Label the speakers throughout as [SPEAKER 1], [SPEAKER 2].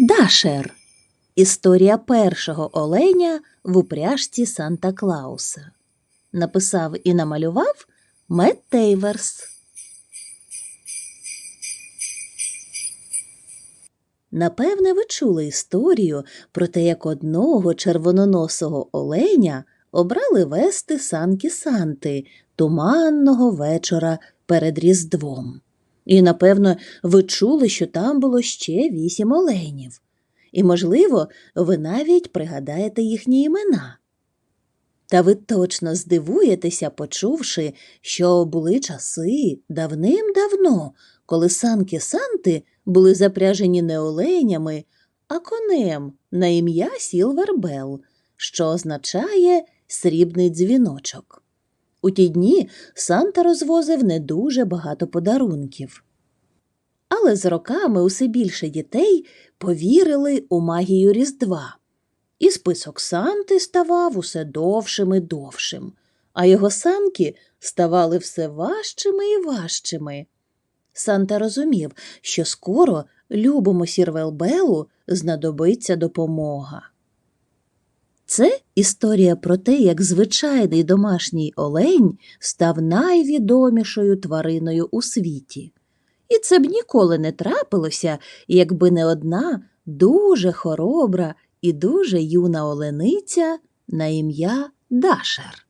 [SPEAKER 1] Дашер. Історія першого оленя в упряжці Санта Клауса. Написав і намалював Мет Тейверс. Напевне, ви чули історію про те, як одного червононосого оленя обрали вести санки Санти туманного вечора перед Різдвом. І, напевно, ви чули, що там було ще вісім оленів. І, можливо, ви навіть пригадаєте їхні імена. Та ви точно здивуєтеся, почувши, що були часи давним-давно, коли санки Санти були запряжені не оленями, а конем на ім'я Сілвербел, що означає срібний дзвіночок. У ті дні Санта розвозив не дуже багато подарунків. Але з роками усе більше дітей повірили у магію Різдва, і список Санти ставав усе довшим і довшим, а його санки ставали все важчими і важчими. Санта розумів, що скоро любому Сірвелбелу знадобиться допомога. Це історія про те, як звичайний домашній олень став найвідомішою твариною у світі. І це б ніколи не трапилося, якби не одна дуже хоробра і дуже юна олениця на ім'я Дашер.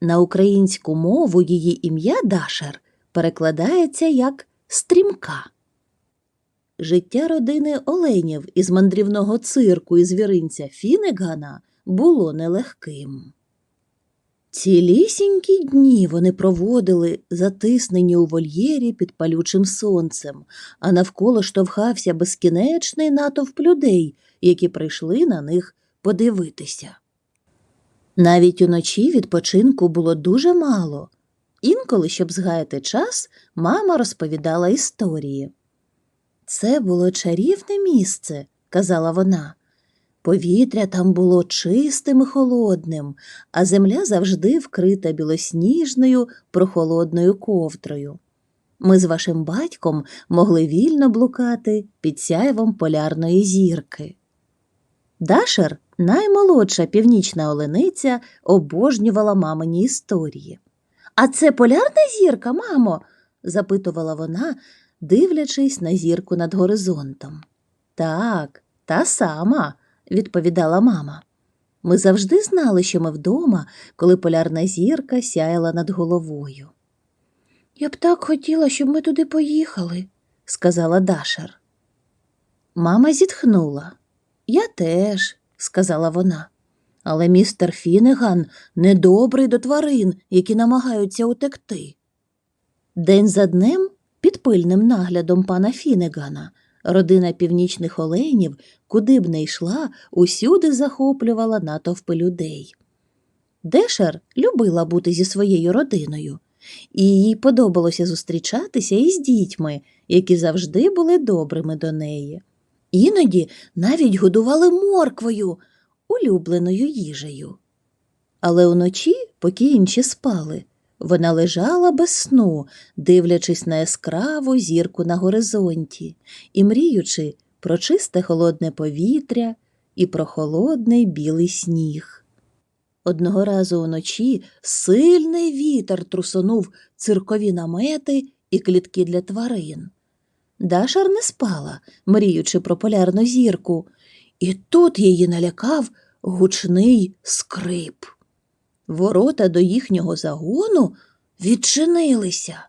[SPEAKER 1] На українську мову її ім'я Дашер перекладається як стрімка. Життя родини оленів із мандрівного цирку і звіринця Фінегана було нелегким. Цілісінькі дні вони проводили, затиснені у вольєрі під палючим сонцем, а навколо штовхався безкінечний натовп людей, які прийшли на них подивитися. Навіть уночі відпочинку було дуже мало. Інколи, щоб згаяти час, мама розповідала історії. Це було чарівне місце, казала вона. Повітря там було чистим і холодним, а земля завжди вкрита білосніжною прохолодною ковдрою. Ми з вашим батьком могли вільно блукати під сяйвом полярної зірки. Дашер, наймолодша північна олениця, обожнювала мамині історії. А це полярна зірка, мамо? запитувала вона, дивлячись на зірку над горизонтом. Так, та сама, відповідала мама. Ми завжди знали, що ми вдома, коли полярна зірка сяяла над головою. Я б так хотіла, щоб ми туди поїхали, сказала Дашер. Мама зітхнула. Я теж, сказала вона. Але містер Фінеган недобрий до тварин, які намагаються утекти. День за днем, пильним наглядом пана Фінегана, родина північних оленів, куди б не йшла, усюди захоплювала натовпи людей. Дешер любила бути зі своєю родиною, і їй подобалося зустрічатися із дітьми, які завжди були добрими до неї. Іноді навіть годували морквою, улюбленою їжею. Але уночі, поки інші спали, вона лежала без сну, дивлячись на яскраву зірку на горизонті і мріючи про чисте холодне повітря і про холодний білий сніг. Одного разу уночі сильний вітер трусонув циркові намети і клітки для тварин. Дашар не спала, мріючи про полярну зірку, і тут її налякав гучний скрип. Ворота до їхнього загону відчинилися.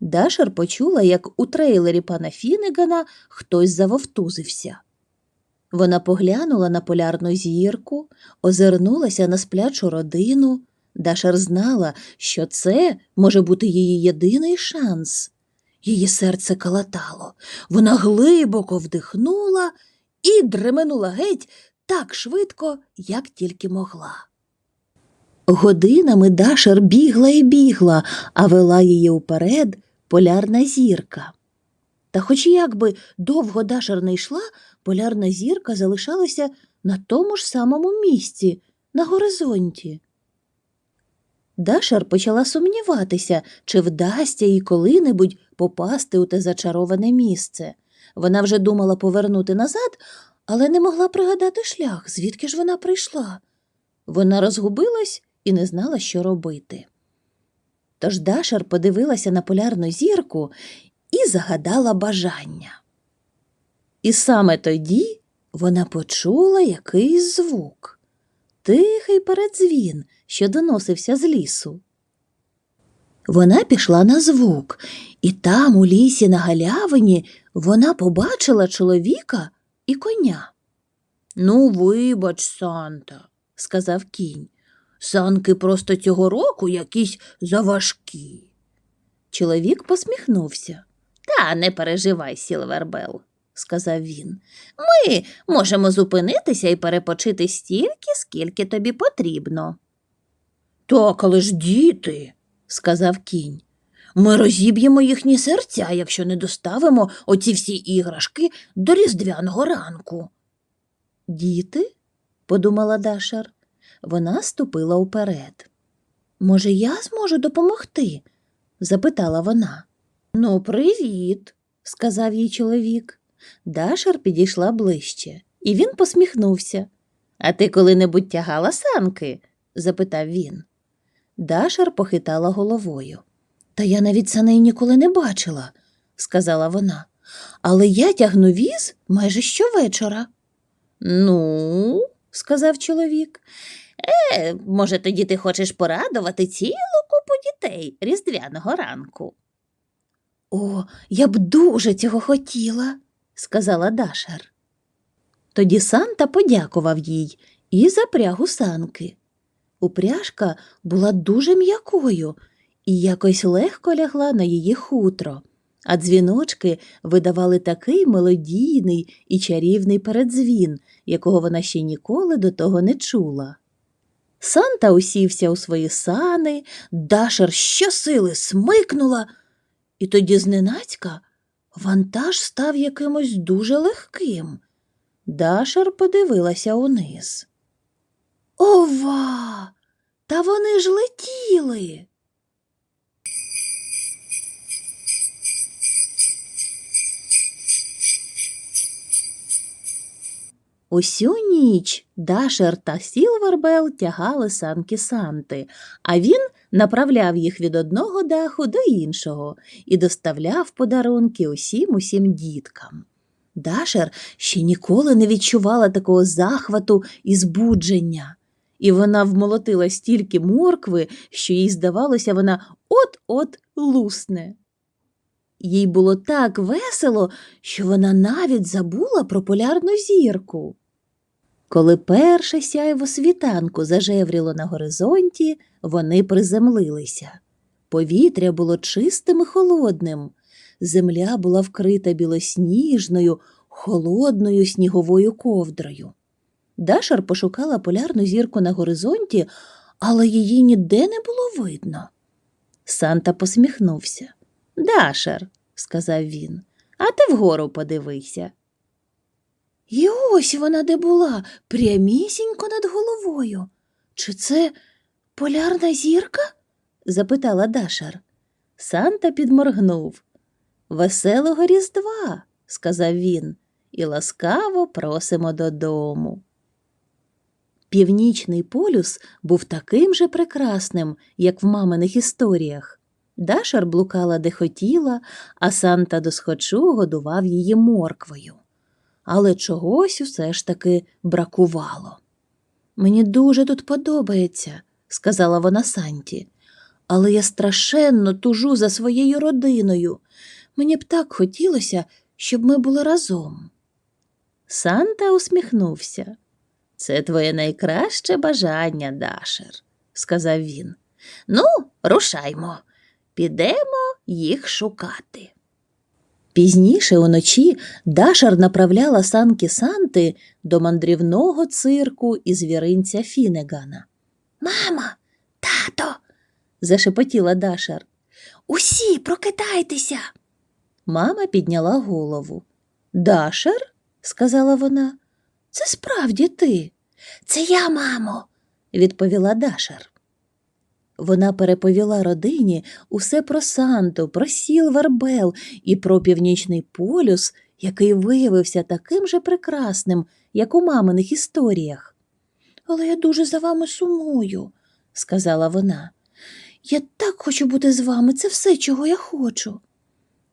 [SPEAKER 1] Дашер почула, як у трейлері пана Фінегана хтось завовтузився. Вона поглянула на полярну зірку, озирнулася на сплячу родину. Дашер знала, що це може бути її єдиний шанс. Її серце калатало. Вона глибоко вдихнула і дременула геть так швидко, як тільки могла. Годинами Дашер бігла і бігла, а вела її уперед полярна зірка. Та хоч як би довго Дашер не йшла, полярна зірка залишалася на тому ж самому місці, на горизонті. Дашер почала сумніватися, чи вдасться їй коли-небудь попасти у те зачароване місце. Вона вже думала повернути назад, але не могла пригадати шлях, звідки ж вона прийшла. Вона розгубилась і не знала, що робити. Тож Дашер подивилася на полярну зірку і загадала бажання. І саме тоді вона почула якийсь звук тихий передзвін, що доносився з лісу. Вона пішла на звук, і там, у лісі на галявині, вона побачила чоловіка і коня. Ну, вибач, Санта, сказав кінь. Санки просто цього року якісь заважкі. Чоловік посміхнувся. Та не переживай, Сілвербел, сказав він. Ми можемо зупинитися і перепочити стільки, скільки тобі потрібно. Так, але ж діти, сказав кінь. Ми розіб'ємо їхні серця, якщо не доставимо оці всі іграшки до різдвяного ранку. Діти? подумала Дашар. Вона ступила уперед. Може, я зможу допомогти? запитала вона. Ну, привіт, сказав їй чоловік. Дашар підійшла ближче, і він посміхнувся. А ти коли-небудь тягала санки? запитав він. Дашар похитала головою. Та я навіть саней ніколи не бачила, сказала вона. Але я тягну віз майже щовечора. Ну, сказав чоловік. Е, може, тоді ти хочеш порадувати цілу купу дітей різдвяного ранку. О, я б дуже цього хотіла, сказала Дашар. Тоді Санта подякував їй і запряг у санки. Упряжка була дуже м'якою і якось легко лягла на її хутро, а дзвіночки видавали такий мелодійний і чарівний передзвін, якого вона ще ніколи до того не чула. Санта усівся у свої сани, Дашер щосили смикнула, і тоді зненацька вантаж став якимось дуже легким. Дашер подивилася униз. Ова! Та вони ж летіли. Усю ніч Дашер та Сілвербел тягали санки Санти, а він направляв їх від одного даху до іншого і доставляв подарунки усім усім діткам. Дашер ще ніколи не відчувала такого захвату і збудження, і вона вмолотила стільки моркви, що їй здавалося, вона от-от лусне. Їй було так весело, що вона навіть забула про полярну зірку. Коли перше сяйво світанку зажевріло на горизонті, вони приземлилися. Повітря було чистим і холодним. Земля була вкрита білосніжною, холодною сніговою ковдрою. Дашар пошукала полярну зірку на горизонті, але її ніде не було видно. Санта посміхнувся. Дашар, сказав він, а ти вгору подивися. І ось вона де була, прямісінько над головою. Чи це полярна зірка? запитала Дашар. Санта підморгнув. Веселого Різдва, сказав він, і ласкаво просимо додому. Північний полюс був таким же прекрасним, як в маминих історіях. Дашар блукала де хотіла, а Санта досхочу годував її морквою. Але чогось усе ж таки бракувало. Мені дуже тут подобається, сказала вона Санті, але я страшенно тужу за своєю родиною. Мені б так хотілося, щоб ми були разом. Санта усміхнувся. Це твоє найкраще бажання, Дашер, сказав він. Ну, рушаймо, підемо їх шукати. Пізніше уночі Дашар направляла санки Санти до мандрівного цирку і звіринця Фінегана. Мама, тато, зашепотіла Дашар. Усі прокидайтеся. Мама підняла голову. Дашар? сказала вона. Це справді ти. Це я, мамо, відповіла Дашар. Вона переповіла родині усе про Санту, про Сілвербел і про північний полюс який виявився таким же прекрасним, як у маминих історіях. Але я дуже за вами сумую, сказала вона. Я так хочу бути з вами, це все, чого я хочу.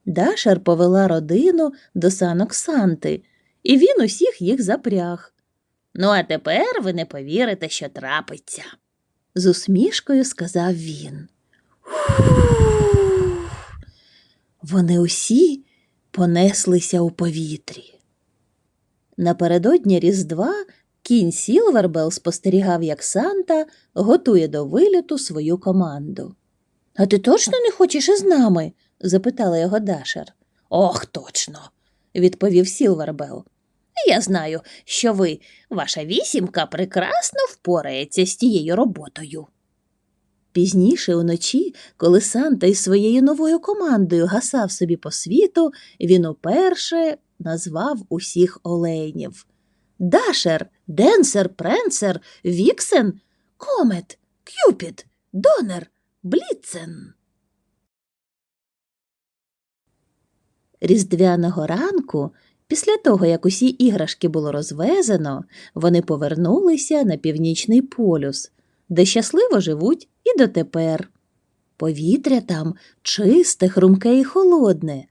[SPEAKER 1] Дашар повела родину до санок Санти, і він усіх їх запряг. Ну, а тепер ви не повірите, що трапиться, з усмішкою сказав він. Вони усі понеслися у повітрі. Напередодні Різдва кінь Сілвербел спостерігав, як Санта готує до виліту свою команду. А ти точно не хочеш із нами? запитала його Дашер. Ох, точно, відповів Сілвербел. Я знаю, що ви, ваша вісімка, прекрасно впорається з тією роботою. Пізніше уночі, коли Санта із своєю новою командою гасав собі по світу, він уперше назвав усіх оленів Дашер, Денсер, Пренсер, Віксен, Комет, Кюпід, Донер, Бліцен. Різдвяного ранку, після того, як усі іграшки було розвезено, вони повернулися на північний полюс, де щасливо живуть і дотепер. Повітря там чисте, хрумке і холодне,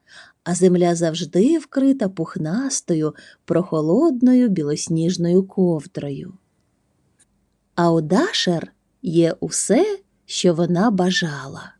[SPEAKER 1] а земля завжди вкрита пухнастою, прохолодною білосніжною ковдрою. А у є усе, що вона бажала.